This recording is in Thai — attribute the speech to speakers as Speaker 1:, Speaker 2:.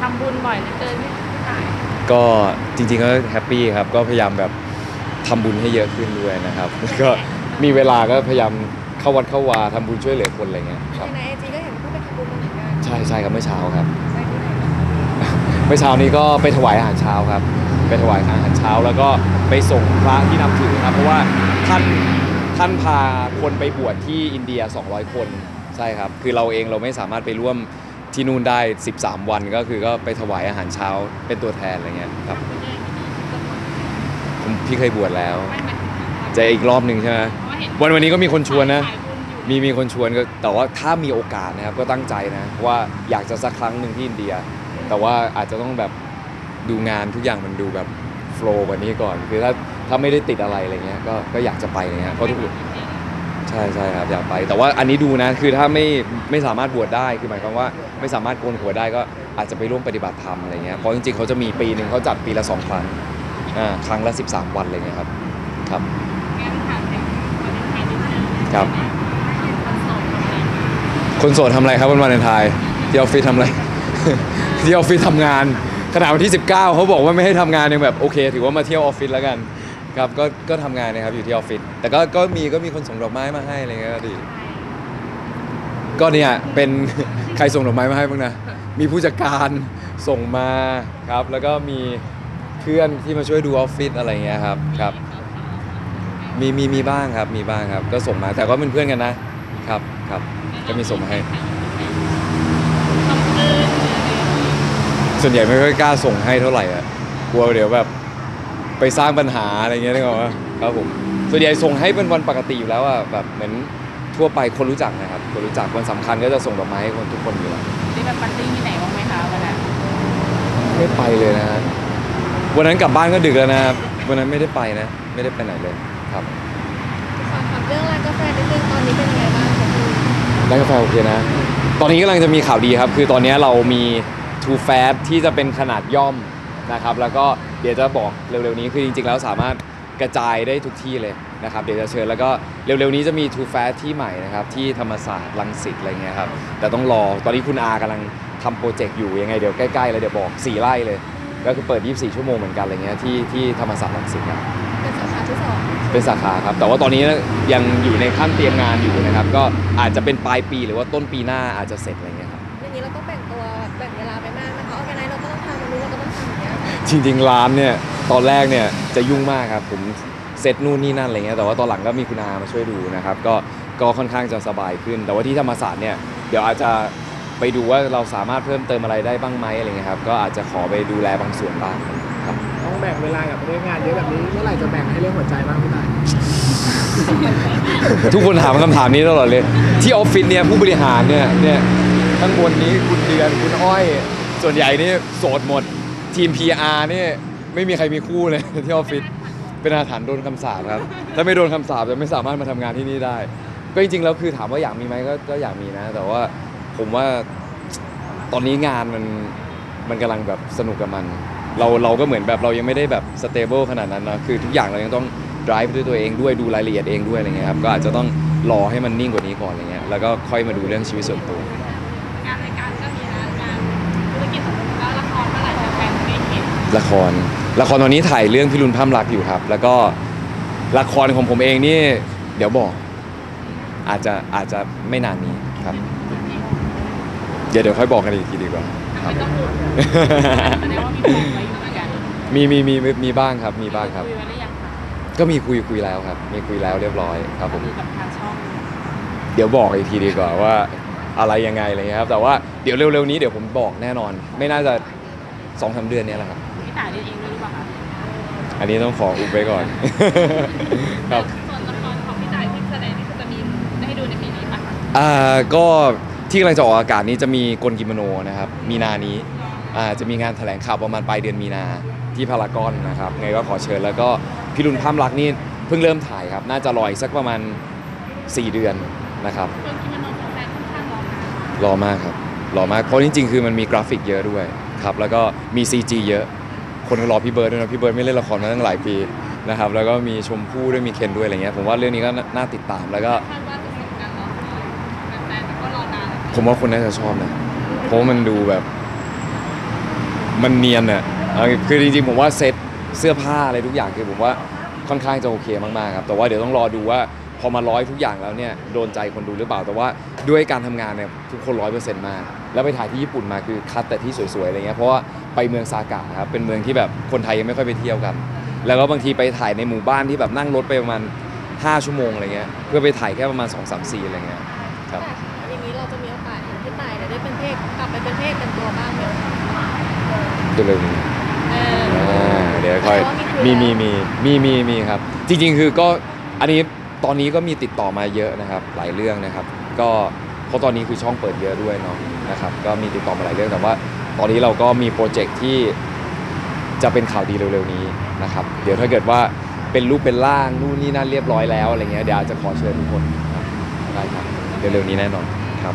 Speaker 1: ทำบุญบ่อยเหลือเกินพี่ต่าย
Speaker 2: ก็จริงๆก็แฮปปี้ครับ ก็พยายามแบบทำบุญให้เยอะขึ้นด้วยนะครับแล้วก็มีเวลาก็พยายามเข้าวัดเข้าวาทำบุญช่วยเหลือคนอะไรเงี้ยครับ
Speaker 3: ในไอจีก็เห็นว่าเพิ่งไปทำบุญมาเหมือนกัน
Speaker 2: ใช่ใช่ครับเมื่อเช้าครับ
Speaker 3: ไปที่ไหนกัน
Speaker 2: เมื่อเช้านี้ก็ไปถวายอาหารเช้าครับ ไปถวายอาหารเช้า แล้วก็ไปส่งพระที่นับถือครับเพราะว่าท่านท่านพาคนไปบวชที่อินเดีย 200 คนใช่ครับ คือเราเองเราไม่สามารถไปร่วม ที่นู่นได้ 13 วันก็คือก็ไปถวายอาหารเช้าเป็นตัวแทนอะไรเงี้ยครับผมพี่เคยบวชแล้ว
Speaker 1: ไม่หมายถึงว่า
Speaker 2: จะอีกรอบหนึ่งใช่ไหม
Speaker 1: เพราะว่าเห็น
Speaker 2: วันวันนี้ก็มีคนชวนนะ
Speaker 1: ถ่ายบุญอยู่
Speaker 2: มีมีคนชวนก็แต่ว่าถ้ามีโอกาสนะครับก็ตั้งใจนะว่าอยากจะสักครั้งหนึ่งที่อินเดีย แต่ว่าอาจจะต้องแบบดูงานทุกอย่างมันดูแบบโฟล์กว่านี้ก่อน คือถ้าถ้าไม่ได้ติดอะไรอะไรเงี้ยก็ก็อยากจะไปเลยฮะเพราะทุก ใช่ใช่ครับอยากไป แต่ว่าอันนี้ดูนะคือถ้าไม่ไม่สามารถบวชได้คือหมายความว่าไม่สามารถโกนหัวได้ก็อาจจะไปร่วมปฏิบัติธรรมอะไรเงี้ยเพราะจริงๆเขาจะมีปีหนึ่งเขาจัดปีละสองครั้งอ่าครั้งละ 13 วันอะไรเงี้ยครับครับ
Speaker 1: งานถามถึงวันนี้ใครนิดนึง
Speaker 2: ครับ
Speaker 1: คนโสดทำอะไร
Speaker 2: คนโสดทำอะไรครับวันวาเลนไทน์ที่ออฟฟิศทำอะไร ที่ออฟฟิศทำงานขณะวันที่ 19 เขาบอกว่าไม่ให้ทำงานยังแบบโอเค ถือว่ามาเที่ยวออฟฟิศแล้วกัน ครับก็ก็ทำงานนะครับอยู่ที่ออฟฟิศแต่ก็ก็มีก็มีคนส่งดอกไม้มาให้อะไรเงี้ยก็ดี ก็เนี่ยเป็น ใครส่งดอกไม้มาให้บ้างนะมีผู้จัดการส่งมาครับ แล้วก็มีเพื่อนที่มาช่วยดูออฟฟิศอะไรเงี้ยครับครับ มีมีมีบ้างครับ มีบ้างครับ ก็ส่งมาแต่ก็เป็นเพื่อนกันนะครับครับก็มีส่งมาให้ ส่วนใหญ่ไม่ค่อยกล้าส่งให้เท่าไหร่อะกลัวเดี๋ยวแบบ ไปสร้างปัญหาอะไรเงี้ยนึกออกไหมครับผมส่วนใหญ่ส่งให้เป็นวันปกติอยู่แล้วอะแบบเหมือนทั่วไปคนรู้จักนะครับคนรู้จักวันสำคัญก็จะส่งดอกไม้ให้คนทุกคนอยู่แล้ว
Speaker 1: นี่แบบปาร์ตี้ที่ไหนบ้างไหมคะวันนั้น
Speaker 2: ไม่ไปเลยนะฮะวันนั้นกลับบ้านก็ดึกแล้วนะครับวันนั้นไม่ได้ไปนะ ไม่ได้ไปไหนเลยครับ
Speaker 3: ขอถามเรื่องร้านกาแฟนิดนึงตอนนี้เป็นยังไงบ้างคะพี่
Speaker 2: ร้านกาแฟโอเคนะ ตอนนี้กำลังจะมีข่าวดีครับ คือตอนนี้เรามี Too Fast ที่จะเป็นขนาดย่อม นะครับแล้วก็เดี๋ยวจะบอกเร็วๆนี้คือจริงๆแล้วสามารถกระจายได้ทุกที่เลยนะครับเดี๋ยวจะเชิญแล้วก็เร็วๆนี้จะมี Too Fast ที่ใหม่นะครับที่ธรรมศาสตร์รังสิตอะไรเงี้ยครับแต่ต้องรอตอนนี้คุณอากำลังทำโปรเจกต์อยู่ยังไงเดี๋ยวใกล้ๆแล้วเดี๋ยวบอก4ไร่เลย ก็คือเปิด 24 ชั่วโมงเหมือนกันอะไรเงี้ยที่ที่ธรรมศาสตร์รังสิตครับ
Speaker 3: เป็นสาขาที่สอง
Speaker 2: เป็นสาขาครับแต่ว่าตอนนี้ยังอยู่ในขั้นเตรียมงานอยู่นะครับก็อาจจะเป็นปลายปีหรือว่าต้นปีหน้าอาจจะเสร็จอะไรเงี้ยครับ จริงๆร้านเนี่ยตอนแรกเนี่ยจะยุ่งมากครับผมเซตนู่นนี่นั่นอะไรเงี้ยแต่ว่าตอนหลังก็มีคุณอามาช่วยดูนะครับก็ก็ค่อนข้างจะสบายขึ้น แต่ว่าที่ธรรมศาสตร์เนี่ยเดี๋ยวอาจจะไปดูว่าเราสามารถเพิ่มเติมอะไรได้บ้างไหมอะไรเงี้ยครับก็อาจจะขอไปดูแลบางส่วนบ้างครับ
Speaker 4: ต้องแบ่งเวลากับเรื่องงานเยอะแบบนี้เมื่อไหร่จะแบ่งให้เรื่องหัวใจบ้างพี่ตาย
Speaker 2: ทุกคนถามคำถามนี้ตลอดเลย ที่ออฟฟิศเนี่ยผู้บริหารเนี่ยเนี่ยข้างบนนี้คุณเดือนคุณอ้อย ส่วนใหญ่นี่โสดหมด ทีม PR นี่ไม่มีใครมีคู่เลย ที่ออฟฟิศเป็นอาถรรพ์โดนคำสาปครับ ถ้าไม่โดนคำสาปจะไม่สามารถมาทำงานที่นี่ได้ ก็จริงๆแล้วคือถามว่าอยากมีไหมก็ก็อยากมีนะ แต่ว่าผมว่าตอนนี้งานมันมันกำลังแบบสนุกกับมัน เราเราก็เหมือนแบบเรายังไม่ได้แบบสเตเบิลขนาดนั้นนะคือทุกอย่างเรายังต้อง drive ด้วยตัวเองด้วยดูรายละเอียดเองด้วยอะไรเงี้ยครับก็อาจจะต้องรอให้มันนิ่งกว่านี้ก่อนอะไรเงี้ยแล้วก็ค่อยมาดูเรื่องชีวิตส่วนตัว
Speaker 1: ละคร
Speaker 2: ละครตอนนี้ถ่ายเรื่องพิรุณพร่ำรักอยู่ครับ แล้วก็ละครของผมเองนี่ เดี๋ยวบอก อาจจะอาจจะไม่นานนี้ครับ เดี๋ยวเดี๋ยวค่อยบอกกันอีกทีดีกว่าครับ
Speaker 1: ไม่ต้องพูดแสดงว่ามีคุยไว้อยู่เหมือนกัน
Speaker 2: มีมีมีมีมีบ้างครับ มีบ้างครับ
Speaker 1: คุยไว้หรือยังคะ
Speaker 2: ก็มีคุยคุยแล้วครับ มีคุยแล้วเรียบร้อยครับผม
Speaker 1: คุยกับทางช่อง
Speaker 2: เดี๋ยวบอกอีกทีดีกว่าว่าอะไรยังไงอะไรเงี้ยครับ แต่ว่าเดี๋ยวเร็วๆนี้เดี๋ยวผมบอกแน่นอน ไม่น่าจะ สองสามเดือนเนี้แหละครับ
Speaker 1: พี่ต่ายเล่นเองด้วยหรือเปล่าคะ
Speaker 2: อันนี้ต้องขออุบไว้ก่อน ครับ
Speaker 1: ส่วนละครของพี่ต่ายที่แสดงนี่คือจะมีได้ให้ดูในปีนี้ปะคะ
Speaker 2: อ่าก็ที่กำลังจะออกอากาศนี้จะมีกลกิโมโนนะครับ มีนานี้อ่าจะมีงานแถลงข่าวประมาณปลายเดือนมีนาที่พารากอนนะครับไงก็ขอเชิญแล้วก็พิรุณพร่ำรักนี่เพิ่งเริ่มถ่ายครับ น่าจะรออีกสักประมาณ 4 เดือนนะครับ
Speaker 1: เรื่องคิมโนของแฟนค่อนข้างรอนาน
Speaker 2: รอมากครับรอมากเพราะจริงๆ คือมันมีกราฟิกเยอะด้วย ครับแล้วก็มี CG เยอะ คนก็รอพี่เบิร์ดด้วยนะพี่เบิร์ดไม่เล่นละครมาตั้งหลายปีนะครับแล้วก็มีชมพู่ด้วยมีเคนด้วยอะไรเงี้ยผมว่าเรื่องนี้ก็น่าติดตามแล้วก็
Speaker 1: คาดว่าจะสมกันรอคอยแฟนๆก็รอนาน
Speaker 2: ผมว่าคนน่าจะชอบนะเพราะว่ามันดูแบบ มันเนียนอะเอาคือจริงๆผมว่าเซ็ตเสื้อผ้าอะไรทุกอย่างคือผมว่าค่อนข้างจะโอเคมากๆครับ แต่ว่าเดี๋ยวต้องรอดูว่า พอมาร้อยทุกอย่างแล้วเนี่ยโดนใจคนดูหรือเปล่า แต่ว่าด้วยการทำงานเนี่ยทุกคนร้อยเปอร์เซ็นต์มากแล้วไปถ่ายที่ญี่ปุ่นมาคือคัดแต่ที่สวยๆอะไรเงี้ยเพราะว่าไปเมืองซากะครับเป็นเมืองที่แบบคนไทยยังไม่ค่อยไปเที่ยวกัน แล้วก็บางทีไปถ่ายในหมู่บ้านที่แบบนั่งรถไปประมาณ5ชั่วโมงอะไรเงี้ยเพื่อไปถ่ายแค่ประมาณ 2 3 4อะไรเงี้ยครับ
Speaker 3: อย่างนี้เราจะมีโอกาสเห็นพี่ตายเนี่ยได้เป็นเพศกลับไปเป็นเพศเป็นตัวบ้างไหมคะ
Speaker 2: เร็วๆนี้
Speaker 3: เออ
Speaker 2: อ่าเดี๋ยวค่อย
Speaker 3: แต่ว่ามีคุย
Speaker 2: มี
Speaker 3: แล้ว
Speaker 2: มีมีมีมีมีครับ จริงๆคือก็อันนี้ ตอนนี้ก็มีติดต่อมาเยอะนะครับหลายเรื่องนะครับ ก็เพราะตอนนี้คือช่องเปิดเยอะด้วยเนาะนะครับก็มีติดต่อมาหลายเรื่องแต่ว่า ตอนนี้เราก็มีโปรเจกต์ที่จะเป็นข่าวดีเร็วๆนี้นะครับเดี๋ยวถ้าเกิดว่าเป็นรูปเป็นร่างนู่นนี่นั่นเรียบร้อยแล้วอะไรเงี้ยเดี๋ยวอาจจะขอเชิญทุกคนครับได้ครับเร็วๆนี้แน่นอนครับ